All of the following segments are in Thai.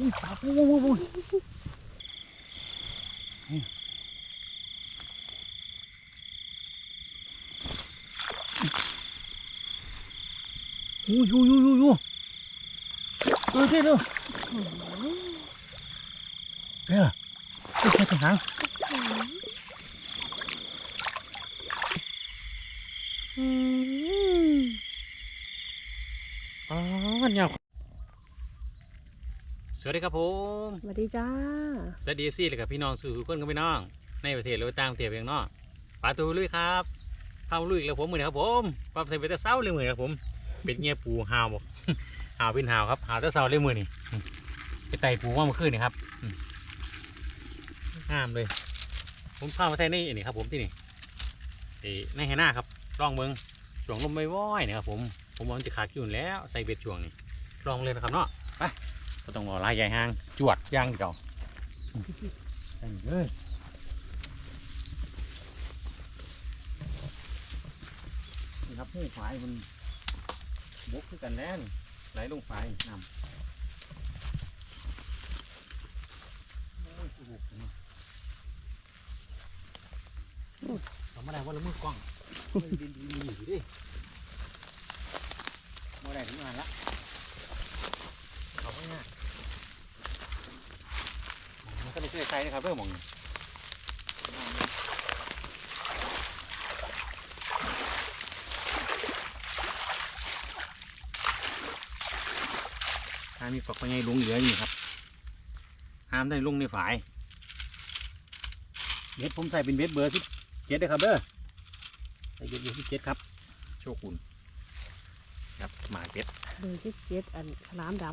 Ui, ui, ui, ui. Ui, ui, ui, ui, ui. Ui, thế đâu. Thế à? Ui, thế thằng hãng. Ừ. À, nhau สวัสดีครับผมสวัสดีจ้า สวัสดีซี่เลยกับพี่น้องสู่คนกับพี่น้อง ในประเทศหรือว่าต่างประเทศเพียงนอกปาตูลุยครับพาลุยอีกแล้วผมมือนี้ครับผมความใส่ไปแต่เศร้าเลยมือนี้ครับผม เป็นเงี้ยปูหาวบอกหาวเป็นหาวครับหาวแต่เศร้าเลยมือนี่ไปไต่ปูว่าเมื่อคืนนี่ครับอืมงามเลย ผมพามาใส่ในอันนี้ครับ ผมที่นี่ไอ้ในแหน้าครับลองเบิงช่วงลมไม่ว้อยๆนะครับผม ผมว่ามันจะขาดอยู่แล้วใส่เบ็ดช่วงนี้ลองเลยนะครับเนาะไป ก็ต้องบอกลายใหญ่ห้าง จวดย่างเดียวใส่เลยนี่ครับผู้ฝายมันบกคือกันแล้วนี่ไหลลงฝายน้ำโอ้ยโอ้โหทำไม่ได้ว่าละมือกล้องเฮ้ยดินดีมีอยู่ดิไม่ได้ถึงงานละเขาก็ง่ายมัน ก็ไม่เคยใช้นะครับเรื่องหมองนี้ถ้ามีฝักพญายลุงเหลืออยู่ครับ ห้ามได้ลุงในฝายเบ็ดผมใส่เป็นเบ็ดเบอร์ที่เจ็ดเลยครับเด้อใส่เบ็ดเบอร์ที่เจ็ดครับ โชกุนครับหมายเป็ดเบอร์สิบเจ็ดอันฉลามด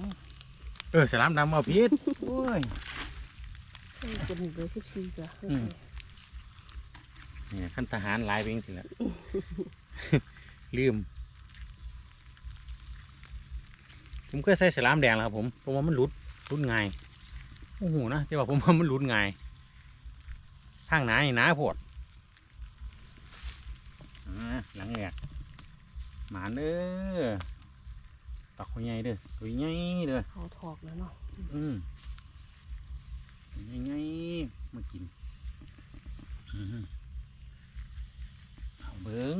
เออสลามดำเอาพิษโอ้ยำเป็นเบอร์สิบสี่จ้ะอืมเนี่ยขั้นทหารหลายเพียงสิละลืม ผมเคยใส่สลามแดงแล้วครับผมเพราะว่ามันหลุดหลุดง่ายโอ้โหนะแต่ว่าผมว่ามันหลุดง่ายทางหนานี่หนาโพดอ่าหลังแหลกหมาเด้อปักหัวใหญ่เด้อตัวใหญ่เด้อเขาถอกแล้วเนาะอืม ใหญ่ๆมากินอือหือเอาเบิ้ง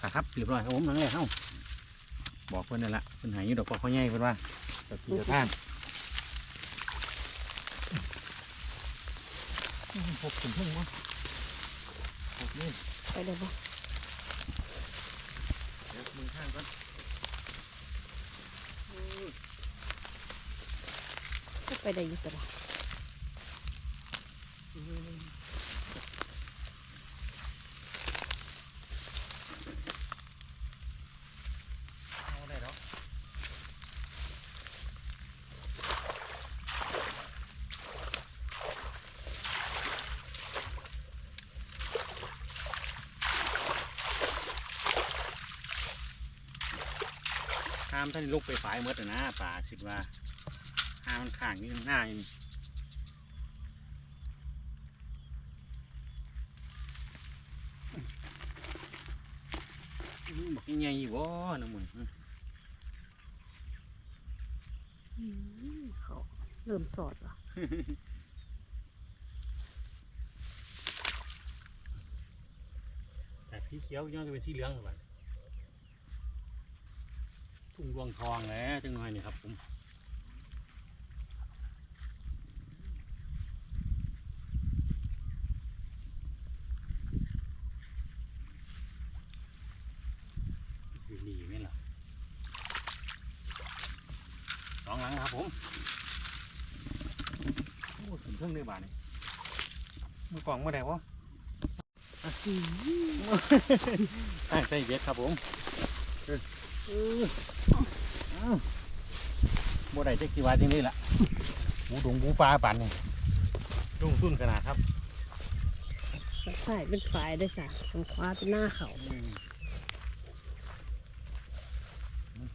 ค่ะครับเรียบร้อยครับผมหลังแหลกเข้าบอกเพื่อนนั่นละเพื่อนหายอยู่ดอกปักหัวใหญ่เพื่อนว่าตะกี้ตะท่านพบถึงทุ่งวะพบนี่ไปเลยบ่เดี๋ยวมึงข้างก่อน ไปได้อยู่ตลอดาได้แล้วห้ามท่านลุกไปฝ่ายเมื่อนะป่าคิดว่าามมันข้างนี่หน้านี่อื้อบอกยังไงวะน้ำมันอืมเขาเริ่มสอดว่ะแต่สีเขียวย้อนจะเป็นสีเหลืองครับบัดทุ่งดวงทองแหล้วจังหน่อยนี่ครับผมอยู่ดีไหมล่ะสองหลังครับผมโอ้ถึง เพิ่งได้บาทนี่มือกล่องเมื่อไหร่วะอืมตั้งใจเย็ดครับผมเออเออเอาบ่ได้จะกี่วันจริงนี่แหละหมูดงหมูปลาปันนี่ลงทุนขนาดครับใช่เป็นฝายได้วยจ้ะทางขวาเป็นหน้าเขา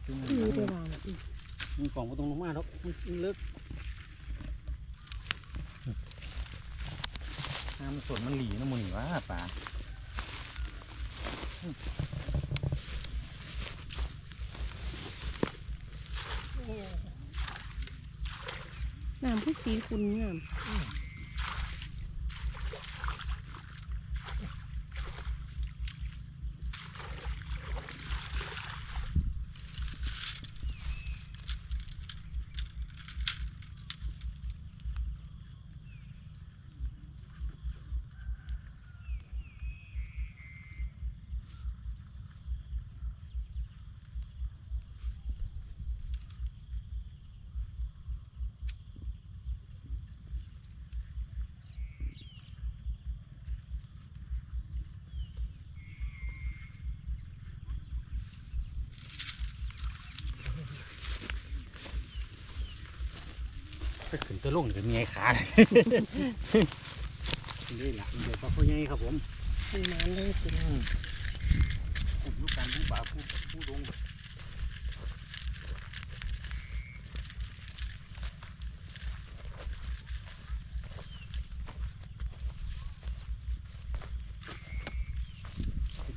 จุ่มมีได้วางอืมมีกล่องก็ต้องลงมาครับมันเลิก น้ำมันสดมันหลีนะมึงวะป่าน้ำผู้สีคุณงาม ไปขึ้นตัวลงจะมีไงขาเลยนี่แหละเดี๋ยวปลาเขาใหญ่ครับผมเป็นน้ำเลยสิผมลูกการผู้ป่าผู้ผู้ลง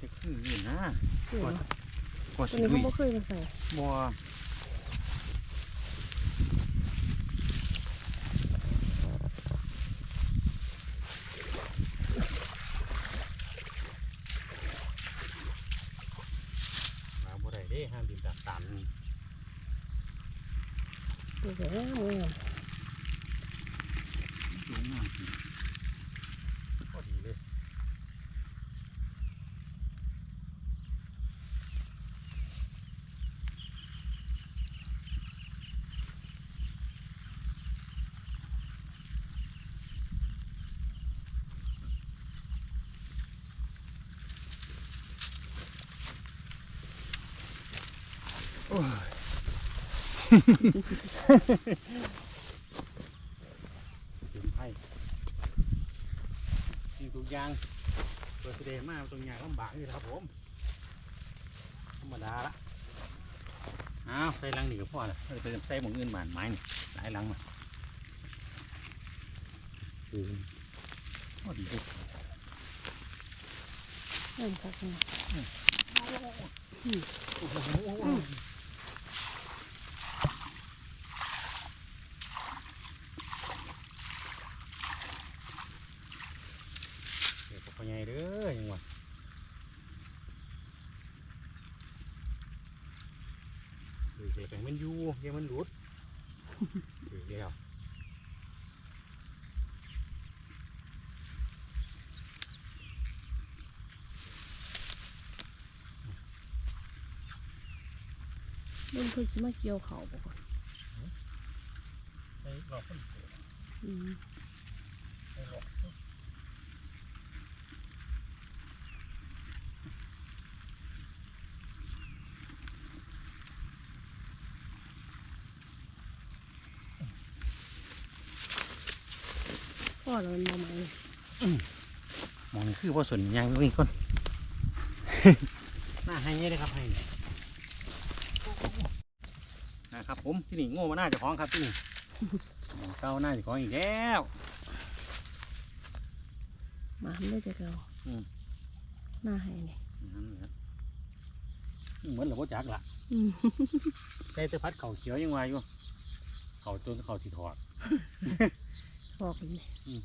จะขึ้นนี่นะตัวกว่านี้กว่าตัวสินี้ลุเขายบ่เคยมาใส่บัวมาบ่ได้เด้ห้ามดินดักตามนี่ ตัวสวยงามงาม สูงมากจริงพอดีเลย โอ้ยถึงไพ่สิ่งทุกอย่างเปิดแสดงมากตรงอย่างลำบากนี่แหละครับผมธรรมดาละอ้าวใส่ลังนี่ก็พอละเราจะไปใส่หมองอื่นบานไม้นี่หลายลังมาคือพอดีเลยงามครับงาม โอ้โหเดี๋ยวพอใหญ่เด้อยังวะคือเด็กให้มันอ ยู่อย่ามันหลุดคือแล้วบนเพิ่นสิมาเกี่ยวเขาบ่ก่อนไปรอคนอืม พ่อเรามันบ่ไหมมองนี่คือว่าส่วนยางนี่ก่อนหน้าให้เงี้ยเลยครับให้นี่นะครับผมที่นี่โง่มาหน้าเจะคล้าของครับที่นี่เศร้าหน้าเจะคล้าของอีกแล้วหมาไม่จะเก่าอืมหน้าให้นี่นั่นแหละเหมือนเราพ่จักละอืมใส่แตะพัดเข่าเขียวยังวายอยู่เข่าจนเข่าสิถอด บอกนี่อืม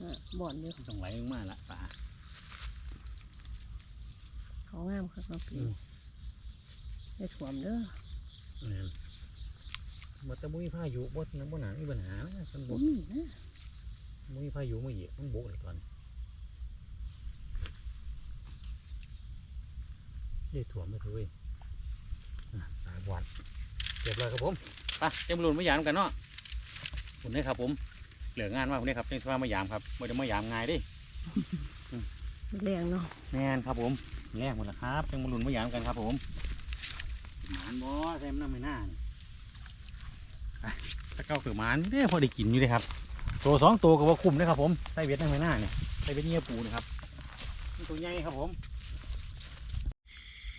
อะบ่อนเดียวต้องไหลลงมาละป่า เขางามครับน้องพี่อืม ได้ถ่วมเด้อนั่นมันจะมุ้ยพายุบดน้ำบนหนามีปัญหานะมันบบ่ดมีนะมุ้ยพายุมาเหยียบมันบกเลยตอนนี้เยี่ยถ่วมไม่เคยอะสายวันเรียบร้อยครับผมไปเต็มรุนมายามกันเนาะ คุณนี่ครับผม เหลืองานมากคุณนี่ครับเจ้าที่ว่ามายามครับไม่ได้มายามง่ายเดิแรงเนาะแม่นครับผมแรกหมดแล้วครับเต็มรุนมายามกันครับผมหมานบ่ใส่มันน้ำไม่น่านี่ไปถ้าเก้าคือหมานเด้อพอได้กินอยู่เลยครับ ตัวสองตัวก็ว่าคุ้มนะครับผมใส่เบ็ดน้ำไม่น่านี่ใส่เบ็ดเงี้ยปูนะครับนี่ตัวใหญ่ครับผม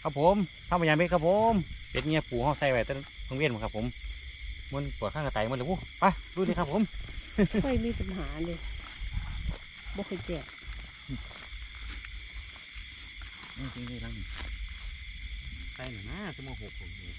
ครับผมข้าวมันยางเบ็ดครับผมเป็ดเงี้ยปูเขาใส่ไว้ตั้งตรงเวียนมาครับผม มันปวดข้างกระไตมันเลยวู้ไปดูดิครับผมค่ยมีปัญหาเลยบ่เคยเจกนี่จริงเลยลังไตหน้าสมองหกผมเลย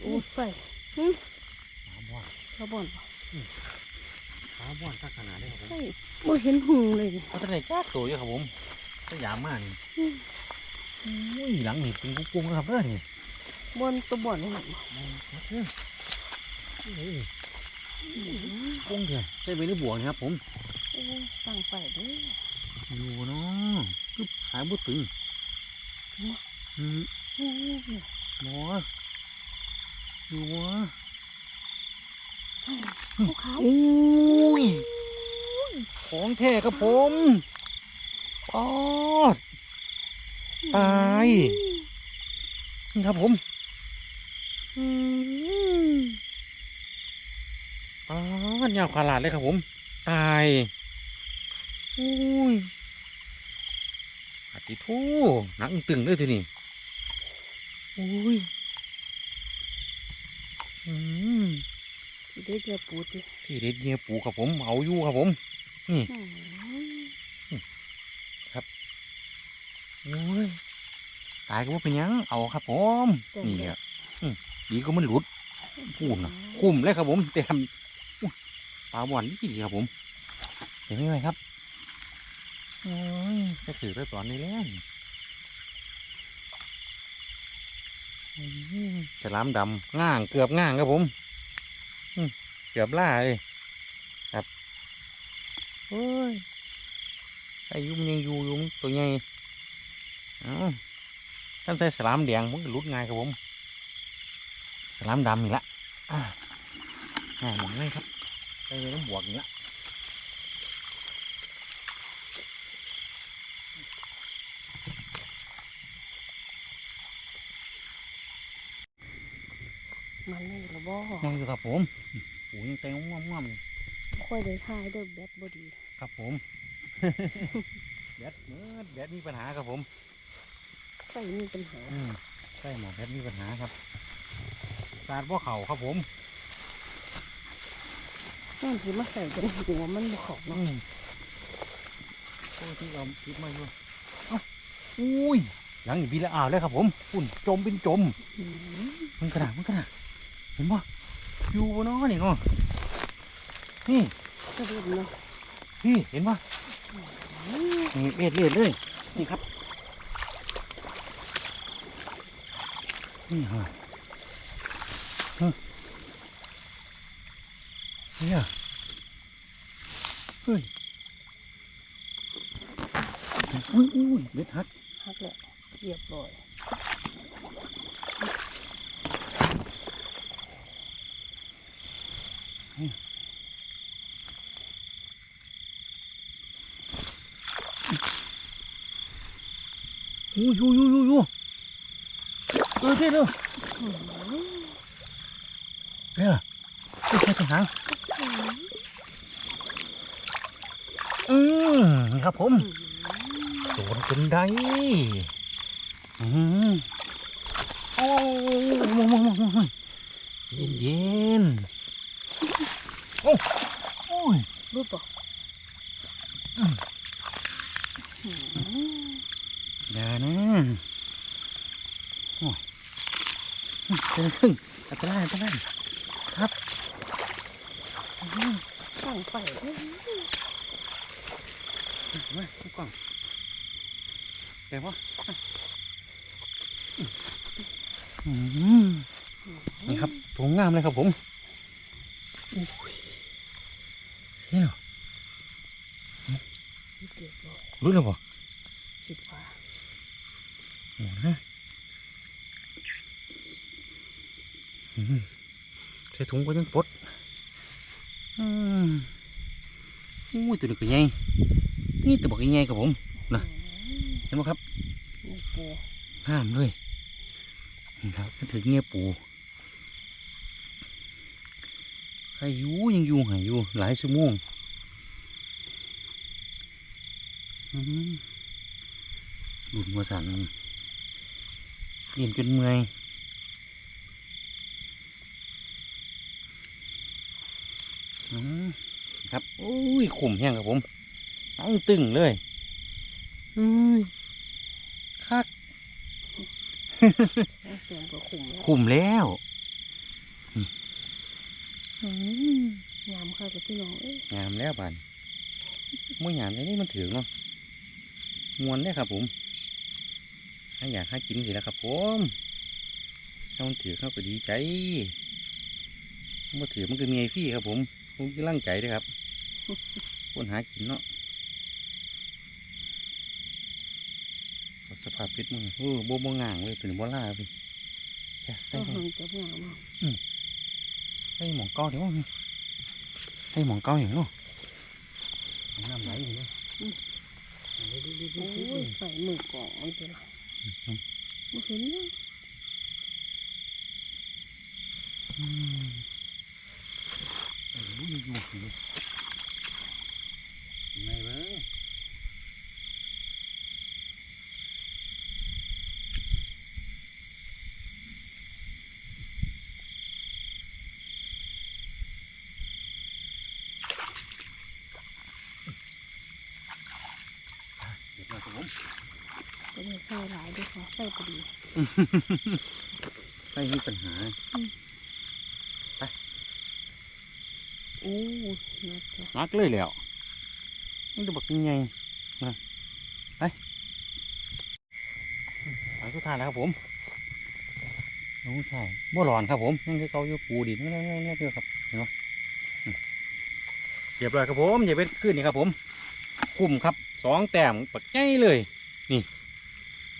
โอ้ย สาบ้วนข้าวบอนบ่ขาบ้วนสักขนาดนี้ครับผมใส่บ่เห็นหุงเลยเอาแต่ไหนจ้าตัวอยู่ครับผมสยามมากนี่อุ้ยหลังนี่เป็นกุ้งๆนะครับเด้อนี่บอนตัวบอนนี่กุ้งเถอะใส่ไปในบ่วงนี่ครับผมสั่งไปด้ออยู่เนาะคือหายบุตึงอืมโอ้ยหมอ อยู่วะขาวอุ้ยของแท้ครับผมปอดตายนี่ครับผมอืมปอดยาวขนาดเลยครับผม ตายอุ้ยอาติทูหนังตึงเลยทีนี้อุ้ย อืมสิได้เจอปูติที่เด็ดเงียปูครับผมเอาอยู่ครับผมอืมโอ้ยตายก็ว่าเป็นหยังเอาครับผมนี่อะอืมดีก็มันหลุดพูดนะคุ้มเลยครับผมเต็มอุ๊ยปลาบ่อนนี่ดีครับผมเห็นไหมครับโอ้ยจะถือได้ตอนนี้แล้ว อืมจะล้ามดำง่างเกือบง่างครับผมเกือบล่าเลยครับโอ้ยอายุมันยังอยู่อยู่มตัวใหญ่เอาท่านใส่สลามแดงมันก็รุดง่ายครับผมสลามดำอีกละอ่าง่ายหมดเลยครับใส่ไปน้ำบวกอีกละ มันนี่ละบ่ ยังอยู่ครับผมโอ้ยยังเต็งง่วงง่วงค่อยได้ทายเด้อแบตบ่ดี ครับผมแบตเมื่อแบตมีปัญหาครับผมใส่มีปัญหาอืมใช่หมอแบตมีปัญหาครับสาดว่าเข่าครับผมนั่นสิมาใส่จังหัวมันบ่เข้าอืเนาะมโอ้ยที่เราคิดไม่รู้เอ้าอุ้ยหลังอยู่บีละอ่าวเลยครับผมฝุ่นจมเป็นจมอืมมันกระดาษมันกระดาษเห็นปะ อยู่บนน้อนี่เนาะนี่กระเด็นเนาะนี่เห็นปะอืมนี่เบ็ดเล็ดเลยนี่ครับนี่ฮะฮะเนี่ยเฮ้ยอุ้ยอุ้ยเบ็ดหักหักแล้วเรียบร้อย อู้ยูยูยูยูเออเท่เลยอืมเด้อเอ้ยใช่ทหางอืมนะครับผมโดนจนได้อืมโอ้ยมองมองมองมองเย็นเย็น โอ้โอ้ยรูปบ่อืมอืมอย่านะโอ้ยเจอขึ้นอันตรายอันตรายครับอืมสั่งไปเด้อมาดูกล้องเดี๋ยววะอืมนี่ครับถุงงามเลยครับผมอุ้ย นี่เหรอเรียบร้อยรู้แล้วป่ะคิดว่าโอ้นะอืมใส่ถุงก็ยังปลดอืมอุ้ยตัวนี้ก็ใหญ่นี่ตัวบอกใหญ่ๆกับผมน่ะเห็นไหมครับนี่ปูห้ามเลยนี่ครับมันถึงเงี้ยปู ใครอยู่ยังอยู่หายอยู่หลายชั่วโมงอืมหลุดมาสั่นเรียนจนเมื่อยอืมครับโอ้ยขุมแห้งครับผมตั้งตึงเลยอุ้ยคักเอาเสียงก็ขุมแล้วคุมแล้วอืม ยามค่ะกับพี่น้องเอ้ยงามแล้วบานมื่อยามในนี้มันถือเนาะมวนเนี่ยครับผมถ้าอยากให้กินสิแล้วครับผมถ้ามันถือเข้าก็ดีใจถ้ามันถือมันก็มีไอพี่ครับผมผมกำลังใจเด้วยครับคนหากินเนาะสภาพพิษมึงเออโบโบง่างเว้ยเป็นโบล่าพี่จ้ะก็ใส่หังกับงามอะใส่หมองเก้าเดี๋ยวนี่ใส่หมองเก้าอย่างเนาะน้ำไหลอยู่เนาะ โอ้ยใส่มือกล่องมันจะละมาเห็นยัง อืมโอ้ยอยู่อยู่สิไงเบ้อ เดี๋ยวมาครับผมก็เลยใส่หลายด้วยค่ะใส่พอดีไม่มีปัญหาโอ้ยนักจ้ะนักเลยแล้วมันจะบอกยังไงนะไปไปสุดท้ายแล้วครับผมน้องชายบ่ร้อนครับผมยังคือเกาอยู่ปูดินนี่นี่นี่เดียวครับเห็นไหมอืมเรียบร้อยครับผมอย่าเป็นขึ้นนี่ครับผม คุ้มครับ สองแต้มปักใจเลย นี่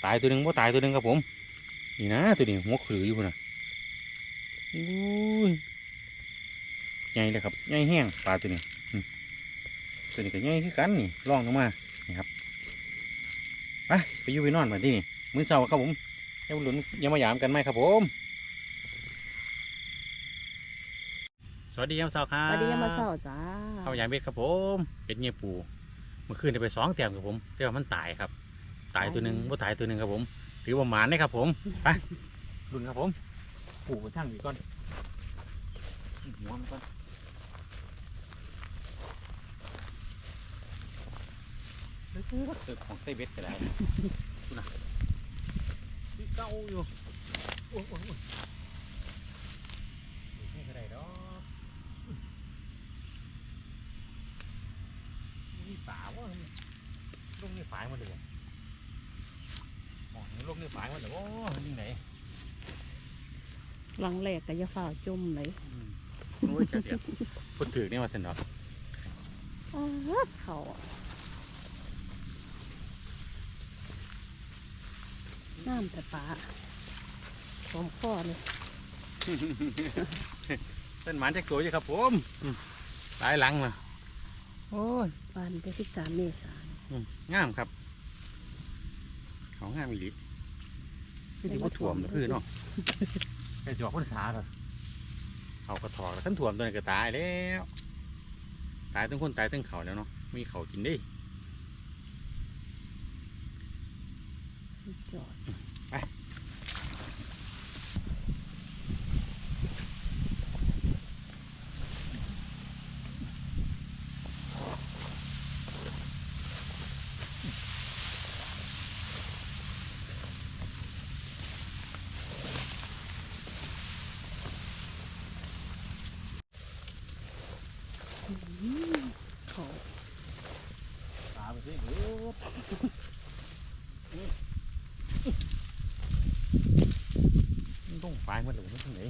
ตายตัวหนึ่งบ่ตายตัวหนึ่งครับผม นี่นะตัวนี้หัวขรืออยู่นะอุ้ยใหญ่เลยครับใหญ่แห้งปลาตัวนี้อืมตัวนี้ก็ใหญ่คือกันนี่ล่องลงมานี่ครับไปไปอยู่ไปนอนมาที่นี่มื้อเช้าครับผมยังหลุนยังมาหยามกันไหมครับผม สวัสดียามเช้าครับสวัสดียามมาเศร้าจ้าเข้ายามเบ็ดครับผม เป็ดเงียปู เมื่อคืนได้ไปสองแต้มครับผมแต่ว่ามันตายครับ ตายตัวหนึ่งว่าตายตัวหนึ่งครับผม ถือว่าหมานได้ครับผมไปลุนครับผมปูไปทั้งอีกก่อนหัวมันก่อนเออเกิดของไส้เบ็ดก็ได้ดูนะที่เก้าอยู่โอ้โหนี่ก็ได้ดอก นี่ป่าวะลงนี่ฝายมันเลยวะมองลงนี่ฝายมันเลยโอ้นี่ไหนหลังแหลกกับยาฝ่าวจมเลยอืมโอ้ยจะเดียดพูดถึงนี่มาสนอกอ้าเขาอะน้ำแต่ปลาสมข้อเลยเป็นหมานจากตัวอยู่ครับผมอืมหลายหลังมาโอ้ย วันที่สิบสามเมษายนอืมงามครับ เขางามอีหลีนี่ถือว่าถ่วมเลยคือเนาะไอ้สิบอกคนสาเหรอเขากระถอกแล้วขั้นถ่วมตัวนี้ก็ตายแล้ว ตายทั้งคนตายทั้งเขาแล้วเนาะ มีเขากินได้สุดยอด อืมเขา ตาไปสิเด้อต้องฝ่ายมันหรือมันที่ไหน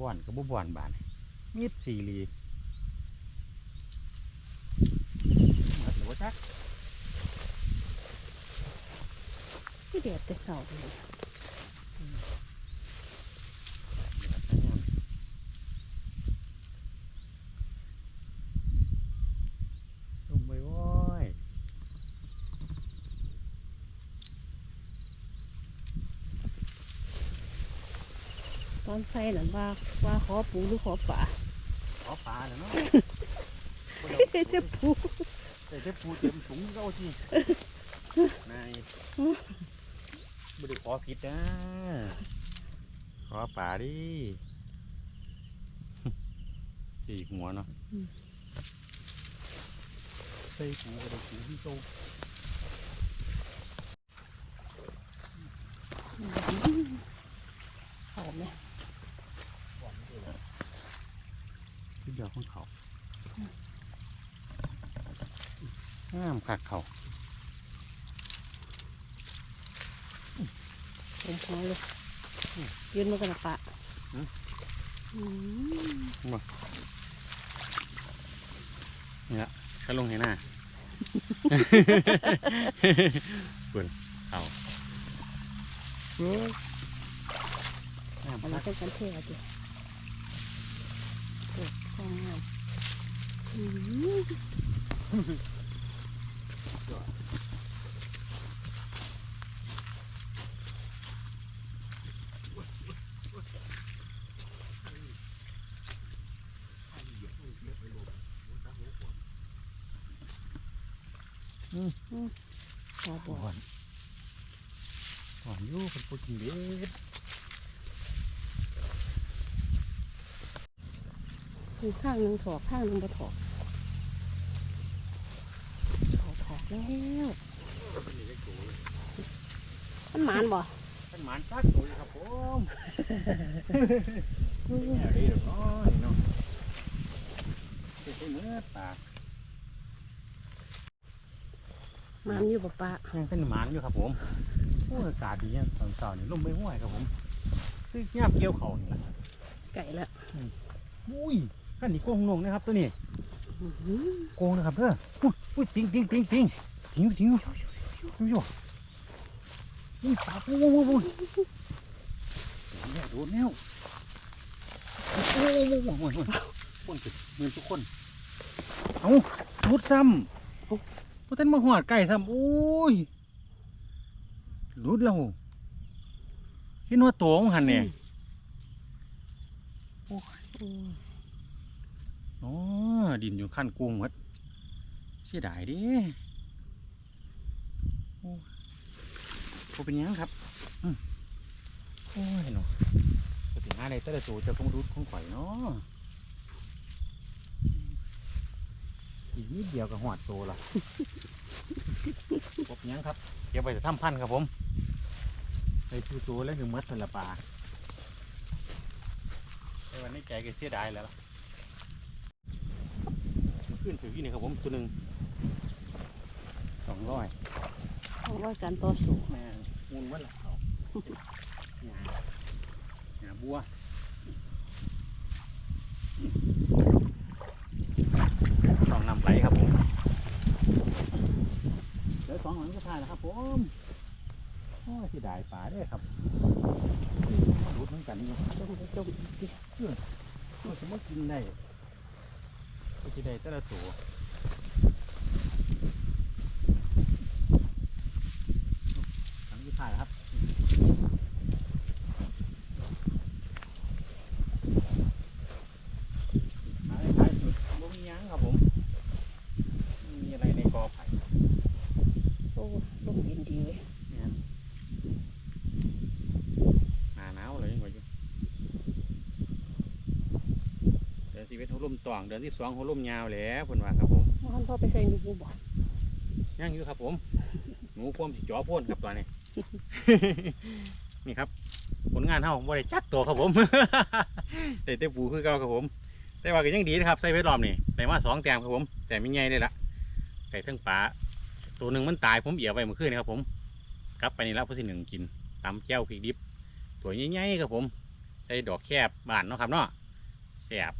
บ่ อนกับบ่บ่อนบานมีดสี่ลีหมดหรือว่าจักที่เด็ดแต่เสาเลย ลงไปโว้ย ตอน ใส่นั่นว่าว่าขอปูหรือขอป่าขอปลาแล้วเนาะจะปูแต่จะปูเต็มถุงก็เอาสินายไม่ได้ขอผิดนะขอป่าดิสี่หัวเนาะใส่ปูกระดูกปูที่โต เขาไหม ของเขางาม คักเขาผมพอเลยยืนมากันละปะอืมนี่ละก็ลงให้หน้าเปิดเขาเฮ้ยงามอันคันี้กเป็นกันเท่ดิโอ้ฟองงามอื มขอบอกหวานหวานอยู่เป็นปูกินเบ็ดคือข้างหนึ่งถอกข้างหนึ่งบ่ถอกถอกถอกแล้วมันหมานบ่เป็นหมานคักตัวครับผมแย่ดีดอกเนาะนี่เนาะเฮ็ดให้เมื่อปาก ห มานอยู่บ่ปะยังเป็นหมานอยู่ครับผมโอ้ยอากาศดีเนี่ยตอนเช้านี่ลมไม่ห้วยครับผมคือย่ามเกี่ยวเขานี่แหละไก่ละอุ้ยขันนี้โกงนงนะครับตัวนี้อื้อหือโกงนะครับเด้ออุ้ยอุ้ยติงติงติงติงติงติงอยู่อยู่อุ้ยปลาปูปูปูปูเนี่ยโดนแนวโอ้ยโอ้ยโอ้ยโอ้ยคนติดเงินทุกคนเอารุดซ้ำ พวกท่านมาหอดไก่ซ้ำโอ้ยรุดแล้วเห็นว่าตัวของหันเนี่ยโอ้ยอ๋อดินอยู่ขั้นกุ้งหมดเสียดายดิโอ้โหเป็นยังครับอืมโอ้ยเนาะจะถึงหาในแต่ละตัวจะคงรุดคงข่อยเนาะ อีกนิดเดียวกับหอดโตละพบหยังครับเก็บไปจะทำพันธุ์ครับผมไปชูตัวแล้วคือมัดสละปลาแต่วันนี้ใจก็เสียดายแล้วล่ะขึ้นถือที่นี่ครับผมตัวหนึ่งสองร้อยเอาไว้การต่อสู้แม่มูลวัดละเขาหาหาบัวต้องนำ ไหลครับผมเดี๋ยวสองหลังก็ทายแล้วครับผมโอ้ยที่ได้ป่าเด้ครับมาดูดเหมือนกันนี่จมไปจมอีกทีมันจะมากินได้ก็จะได้แต่ละตัวหลังที่ถ่ายครับหาได้ท้ายสุดบ่มีหยังครับผมไม่มีอะไรในกอไผ่ โอ้ลมเย็นดีเว้ย เนี่ยหนาหนาวเลยยังไงอยู่เดือนสิบเอ็ดหัวลมต่องเดือนที่สองหัวลมยาวแหล้วเพิ่นว่าครับผมมันพอไปใส่หนูบ่ยังอยู่ครับผมหนูพวมสิจ่อพ่นครับตอนนี้ นี่ครับ ผลงานเฮาบ่ได้จัดตัวครับผม ได้แต่ปูคือเก่าครับผม แต่ว่าก็ยังดีนะครับใส่ไว้รอบนี่ได้มาสองแต้มครับผม แต่ไม่ใหญ่เลยละไก่เทั้งปลาตัวหนึ่งมันตายผมเอียไปเมื่อคืนนี่ครับผมกลับไปนี่แล้วเพื่อสิหนึ่งกินตำแก้วพริกดิบตัวใหญ่ๆครับผมใส่ดอกแคบบานเนาะครับเนาะแซ่บ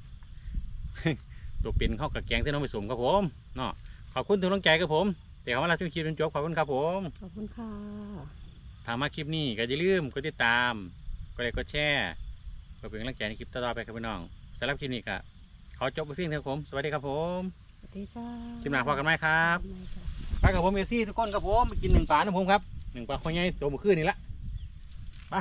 ตัวเป็นเข้ากับแกงที่น้องไปสมครับผมเนาะขอบคุณทุกกำลังใจครับผมเดี๋ยวเขามารับชมคลิปจนจบขอบคุณครับผมขอบคุณค่ะถ้ามาคลิปนี้ก็อย่าลืมกดติดตามกดไลค์กดแชร์เพื่อเป็นกำลังใจในคลิปต่อๆไปครับพี่น้องสำหรับคลิปนี้ก็ขอจบไปเพียงเท่านี้ครับผมสวัสดีครับผมสวัสดีจ้าคลิปหน้าพอกันไหมครับขอณมากจ้ะไปกับผมเอฟซีทุกคนครับผมไปกินหนึ่งปลานะผมครับหนึ่งปลาข้อยใหญ่ตัวเมื่อคืนนี่ละไป